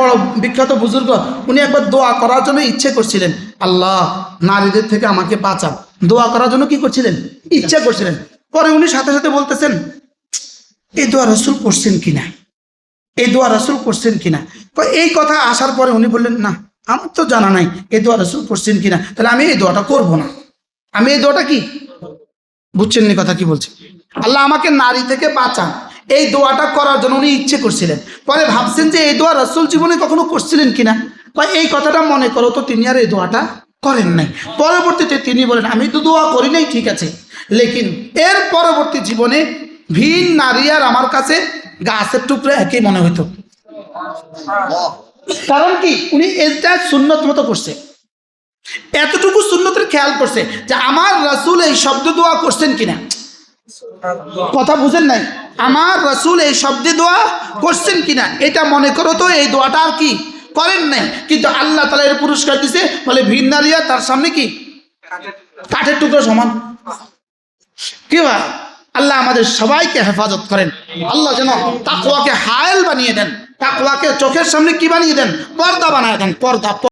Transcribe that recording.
বড় বিখ্যাত বুজুর্গ, উনি একবার দোয়া করার জন্য ইচ্ছে করছিলেন। আল্লাহ, নারীদের থেকে আমাকে বাঁচান। দোয়া করার জন্য কি করছিলেন? ইচ্ছা করছিলেন। পরে উনি সাথে সাথে বলতেছেন, এই দোয়া রসুল করছেন কিনা? এই দোয়া রসুল করছেন কিনা? এই কথা আসার পরে উনি বললেন, না, আমার তো জানা নাই, এই দোয়া রসুল করছেন কিনা? তাহলে আমি এই দোয়াটা করব না। আমি এই দোয়াটা কি? বুঝছেন কথা কি বলছে। আল্লাহ আমাকে নারী থেকে বাঁচান। এই দোয়াটা করার জন্য উনি ইচ্ছে করছিলেন। পরে ভাবছেন যে এই দোয়া রসুল জীবনে কখনো করছিলেন কিনা? বা এই কথাটা মনে করো তো, তিনি আর এই দোয়াটা করেন নাই। পরবর্তীতে তিনি বলেন, আমি তো দোয়া করি নাই, ঠিক আছে। লেকিন এর পরবর্তী জীবনে ভিন নারী আর আমার কাছে গাছের টুকরো একই মনে হইতো। কারণ কি? উনি এটা সুন্নত মতো করছে। এতটুকু সুন্নতের খেয়াল করছে যে আমার রাসূল এই শব্দ দোয়া করছেন কিনা। কথা বুঝেন নাই? আমার রাসূল এই শব্দে দোয়া করছেন কিনা? এটা মনে করো তো, এই দোয়াটা আর কি? করেন নাই। কিন্তু আল্লাহ তালা এর পুরস্কার দিছে। বলে ভিন্নারিয়া তার সামনে কি? কাঠের টুকরো সমান। কি ভাই আল্লাহ আমাদের সবাইকে হেফাজত করেন। আল্লাহ যেন তাকুয়াকে হায়েল বানিয়ে দেন। তাকুয়াকে চোখের সামনে কি বানিয়ে দেন? পর্দা বানিয়ে দেন। পর্দা